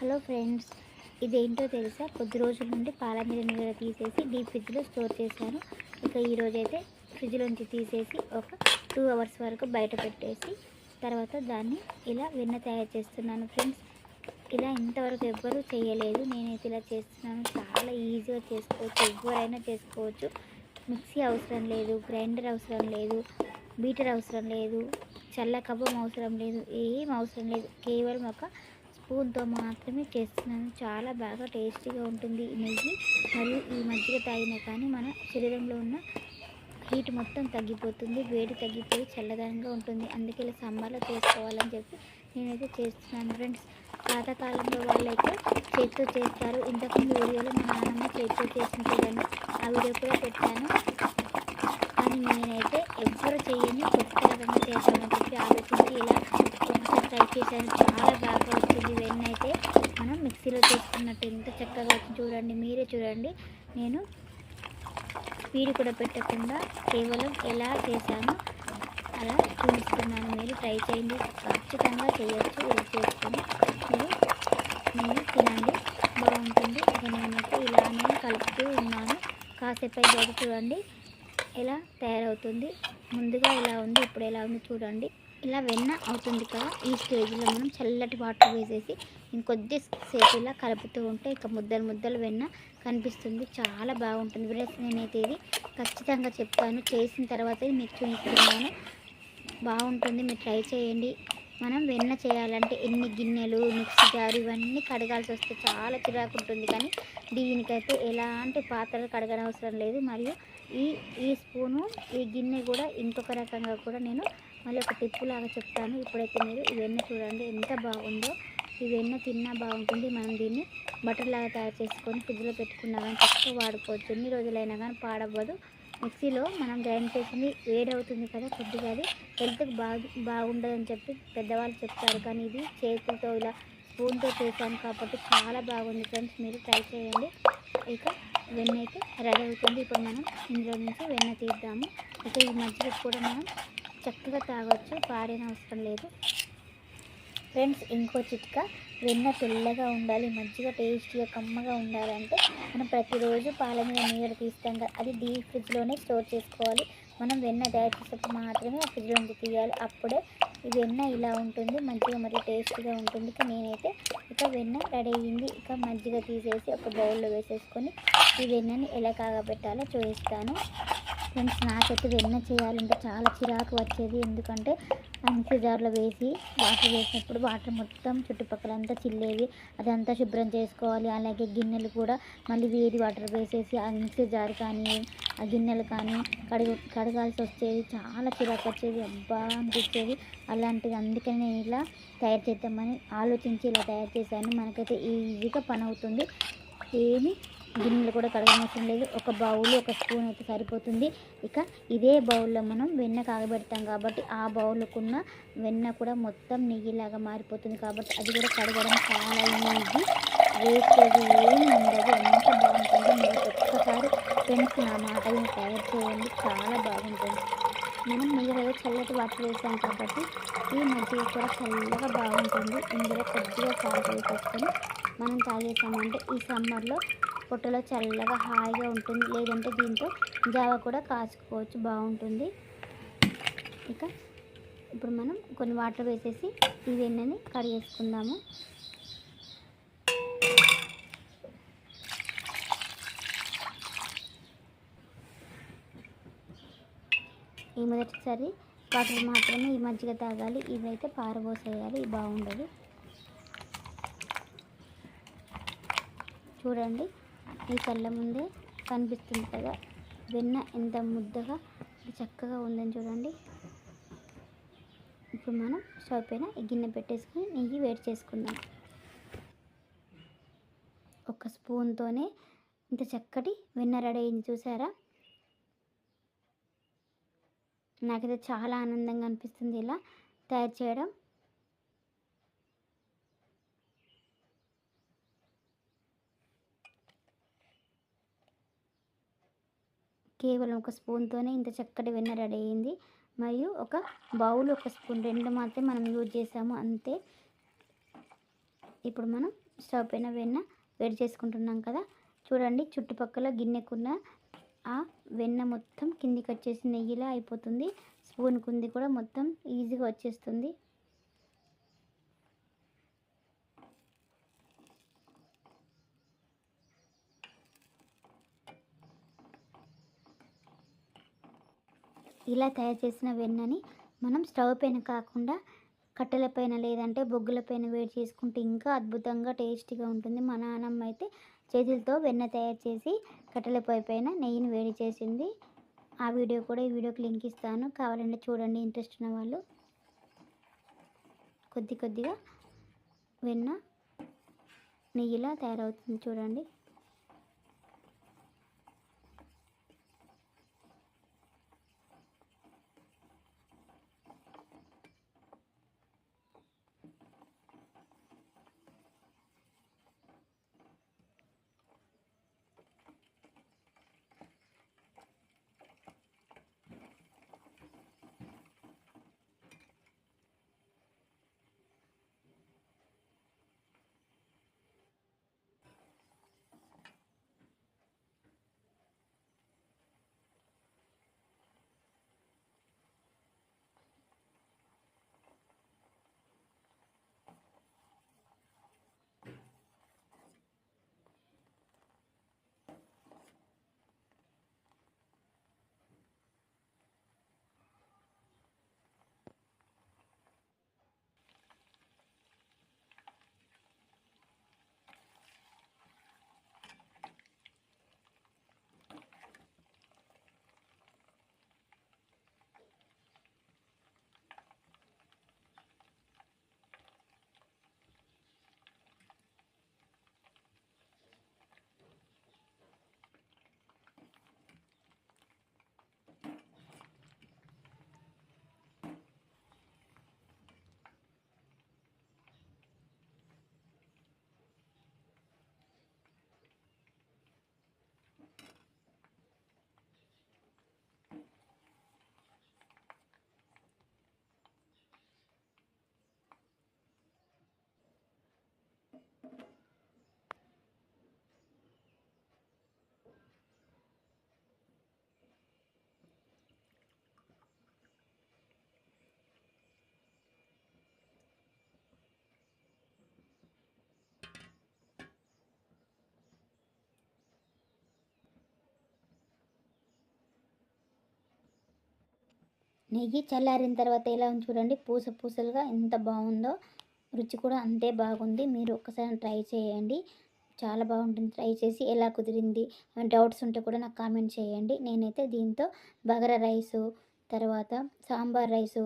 Hello friends ఇదేంటో తెలుసా? కొద్ది రోజుల నుండి పాల మీద మీద తీసేసి డీప్ ఫ్రిడ్జ్లో స్టోర్ చేశాను. ఇక ఈరోజు అయితే ఫ్రిడ్జ్లోంచి తీసేసి ఒక టూ అవర్స్ వరకు బయట పెట్టేసి తర్వాత దాన్ని ఇలా వెన్న తయారు చేస్తున్నాను ఫ్రెండ్స్. ఇలా ఇంతవరకు ఎవ్వరూ చేయలేదు. నేనైతే ఇలా చేస్తున్నాను. చాలా ఈజీగా చేసుకోవచ్చు. ఎవరైనా చేసుకోవచ్చు. మిక్సీ అవసరం లేదు గ్రైండర్ అవసరం లేదు బీటర్ అవసరం లేదు చల్ల కవ్వం అవసరం లేదు ఏం అవసరం లేదు. కేవలం ఒక స్పూన్తో మాత్రమే చేస్తున్నాను చాలా బాగా టేస్టీగా ఉంటుంది ఈ నెయ్యి. మరియు ఈ మజ్జిగ తాగినా కానీ మన శరీరంలో ఉన్న హీట్ మొత్తం తగ్గిపోతుంది వేడి తగ్గిపోయి చల్లదనంగా ఉంటుంది. అందుకే ఇలా సమ్మర్లో చేసుకోవాలని చెప్పి నేనైతే చేస్తున్నాను ఫ్రెండ్స్. పాతకాలంలో వాళ్ళైతే చేతితో చేస్తారు. ఇంతకుముందు వీడియోలో మా నాన్నమ్మ చేతితో చేసిన చూడండి. ఆ వీడియో కూడా పెట్టాను. కానీ నేనైతే ఎవ్వరు చేయని కొత్త రకంగా చేద్దామని చెప్పి ఆలోచించి ఇలా ఒకసారి ట్రై చేశాను. చాలా బాగా వచ్చింది. వెన్న అయితే మనం మిక్సీలో చేసుకున్నట్టు ఎంత చక్కగా వచ్చింది చూడండి. మీరే చూడండి. నేను స్పీడ్ కూడా పెట్టకుండా కేవలం ఎలా చేశానో అలా చూపిస్తున్నాను. మీరు ట్రై చేయండి. ఖచ్చితంగా చేయొచ్చు. ఇలా చేసుకొని మీరు మీరు తినండి. బాగుంటుంది. ఇక నేనైతే ఇలానే కలుపుతూ ఉన్నాను. కాసేపు అయితే చూడండి. ఎలా తయారవుతుంది ముందుగా ఎలా ఉంది ఇప్పుడు ఎలా ఉంది చూడండి. ఇలా వెన్న అవుతుంది కదా ఈ స్టేజ్లో మనం చల్లటి వాటర్ వేసేసి ఇంకొద్ది సేపు ఇలా కలుపుతూ ఉంటే ఇక ముద్దలు ముద్దలు వెన్న కనిపిస్తుంది. చాలా బాగుంటుంది. ఫ్రెండ్స్ నేనైతే ఇది ఖచ్చితంగా చెప్తాను. చేసిన తర్వాత మీకు చూపిస్తున్నాను. బాగుంటుంది. మీరు ట్రై చేయండి. మనం వెన్న చేయాలంటే ఎన్ని గిన్నెలు మిక్సీ జారు ఇవన్నీ కడగాల్సి వస్తే చాలా చిరాకు ఉంటుంది. కానీ దీనికైతే ఎలాంటి పాత్రలు కడగనవసరం లేదు. మరియు ఈ ఈ స్పూను ఈ గిన్నె కూడా ఇంకొక రకంగా కూడా నేను మళ్ళీ ఒక టిప్పు లాగా చెప్తాను. ఇప్పుడైతే మీరు ఇవన్నీ చూడండి ఎంత బాగుందో. ఇవన్నీ తిన్నా బాగుంటుంది. మనం దీన్ని బటర్ లాగా తయారు చేసుకొని ఫ్రిడ్జ్లో పెట్టుకున్నా కానీ చక్కగా వాడుకోవచ్చు. ఎన్ని రోజులైనా కానీ పాడవ్వదు. మిక్సీలో మనం గ్రైండ్ చేసింది వేడి అవుతుంది కదా కొద్దిగా అది. హెల్త్కి బాగు బాగుండదని చెప్పి పెద్దవాళ్ళు చెప్తారు. కానీ ఇది చేతులతో ఇలా స్పూన్తో చేశాను కాబట్టి చాలా బాగుంది. ఫ్రెండ్స్ మీరు ట్రై చేయండి. ఇక వెన్న అయితే రెడీ అవుతుంది. ఇప్పుడు మనం ఇందులో నుంచి వెన్న తీద్దాము. ఇక ఈ మధ్యలో కూడా మనం చక్కగా తాగొచ్చు పాడిన అవసరం లేదు. ఫ్రెండ్స్ ఇంకో చిట్కా వెన్న తెల్లగా ఉండాలి మంచిగా టేస్టీగా కమ్మగా ఉండాలంటే మనం ప్రతిరోజు పాల మీద నీళ్ళు తీస్తాం కదా అది డీప్ ఫ్రిడ్జ్లోనే స్టోర్ చేసుకోవాలి. మనం వెన్న తయారు చేసేటప్పుడు మాత్రమే ఫ్రిడ్జ్లోంచి తీయాలి. అప్పుడే ఈ వెన్న ఇలా ఉంటుంది మంచిగా మరి టేస్ట్గా ఉంటుంది నేనైతే ఇక వెన్న రెడీ అయ్యింది. ఇక మజ్జిగ తీసేసి ఒక బౌల్లో వేసేసుకొని ఈ వెన్నని ఎలా కాగబెట్టాలో చూపిస్తాను. ఫ్రెండ్స్ నాకైతే వెన్న చేయాలంటే చాలా చిరాకు వచ్చేది. ఎందుకంటే మిక్సీ జార్లో వేసి వాటర్ వేసినప్పుడు వాటర్ మొత్తం చుట్టుపక్కల అంతా చిల్లేవి. అదంతా శుభ్రం చేసుకోవాలి. అలాగే గిన్నెలు కూడా మళ్ళీ వేడి వాటర్ వేసేసి ఆ మిక్సీ జార్ కానీ ఆ గిన్నెలు కానీ కడుగు కడగాల్సి వచ్చేది. చాలా చిరాకు వచ్చేది. అబ్బా అనిపించేది. అలాంటిది అందుకని నేను ఇలా తయారు చేద్దామని ఆలోచించి ఇలా తయారు చేశాను. మనకైతే ఈజీగా పని అవుతుంది. ఏమి గిన్నెలు కూడా కడగనవసరం లేదు. ఒక బౌల్ ఒక స్పూన్ అయితే సరిపోతుంది. ఇక ఇదే బౌల్లో మనం వెన్న కాగబెడతాం కాబట్టి ఆ బౌల్కున్న వెన్న కూడా మొత్తం నెయ్యిలాగా మారిపోతుంది కాబట్టి అది కూడా కడగడం చాలా ఈజీ. వేస్టేజ్ ఏమి ఉండదు. ఎంత బాగుంటుంది మీరు ఒక్కసారి ఫ్రెండ్స్ నా మాటలను తయారు చేయండి. చాలా బాగుంటుంది. మనం మిగతా చల్లటి వాటర్ వేసాం కాబట్టి ఈ మజ్జిగ కూడా చల్లగా బాగుంటుంది. ఇందులో కొద్దిగా సాల్ట్ వేసేసుకొని మనం తాగేసామంటే ఈ సమ్మర్లో పొట్టలో చల్లగా హాయిగా ఉంటుంది. లేదంటే దీంతో జావ కూడా కాచుకోవచ్చు బాగుంటుంది. ఇక ఇప్పుడు మనం కొన్ని వాటర్ వేసేసి ఈ వెన్నని కడిగేసుకుందాము ఈ మొదటిసారి వాటర్ మాత్రమే ఈ మజ్జిగ తాగాలి. ఇవైతే పారబోసేయాలి. ఇవి బాగుండదు. చూడండి. ఈ కళ్ళ ముందే కనిపిస్తుంది కదా వెన్న ఎంత ముద్దగా చక్కగా ఉందని చూడండి. ఇప్పుడు మనం స్టవ్ పైన ఈ గిన్నె పెట్టేసుకొని నెయ్యి వేడి చేసుకుందాం. ఒక స్పూన్తోనే ఇంత చక్కటి వెన్న రెడీ అయింది చూసారా? నాకైతే చాలా ఆనందంగా అనిపిస్తుంది ఇలా తయారు చేయడం. కేవలం ఒక స్పూన్తోనే ఇంత చక్కటి వెన్న రెడీ అయింది మరియు ఒక బౌల్ ఒక స్పూన్ రెండు మాత్రమే మనం యూజ్ చేసాము. అంతే. ఇప్పుడు మనం స్టవ్ పైన వెన్న వేడి చేసుకుంటున్నాం కదా. చూడండి చుట్టుపక్కల గిన్నెకున్న ఆ వెన్న మొత్తం కిందికి వచ్చేసి నెయ్యిలా అయిపోతుంది. స్పూన్ కుంది కూడా మొత్తం ఈజీగా వచ్చేస్తుంది. ఇలా తయారు చేసిన వెన్నని మనం స్టవ్ పైన కాకుండా కట్టెల పైన లేదంటే బొగ్గుల పైన వేడి చేసుకుంటే ఇంకా అద్భుతంగా టేస్టీగా ఉంటుంది. మా నాన్నమ్మ అయితే చేతులతో వెన్న తయారు చేసి కట్టెల పొయ్యి పైన నెయ్యిని వేడి చేసింది. ఆ వీడియో కూడా ఈ వీడియోకి లింక్ ఇస్తాను. కావాలంటే చూడండి ఇంట్రెస్ట్ ఉన్న వాళ్ళు. కొద్ది కొద్దిగా వెన్న నెయ్యిలా తయారవుతుంది చూడండి. నెయ్యి చల్లారిన తర్వాత ఎలా ఉంది చూడండి. పూస పూసలుగా ఎంత బాగుందో. రుచి కూడా అంతే బాగుంది. మీరు ఒక్కసారి ట్రై చేయండి. చాలా బాగుంటుంది ట్రై చేసి ఎలా కుదిరింది డౌట్స్ ఉంటే కూడా నాకు కామెంట్ చేయండి. నేనైతే దీంతో బగరా రైసు తర్వాత సాంబార్ రైసు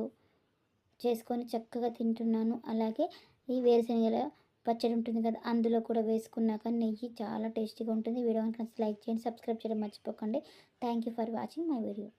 చేసుకొని చక్కగా తింటున్నాను. అలాగే ఈ వేరుశనగల పచ్చడి ఉంటుంది కదా అందులో కూడా వేసుకున్నాక నెయ్యి చాలా టేస్టీగా ఉంటుంది. వీడియో కనుక లైక్ చేయండి సబ్స్క్రైబ్ చేయడం మర్చిపోకండి. Thank you for watching my video.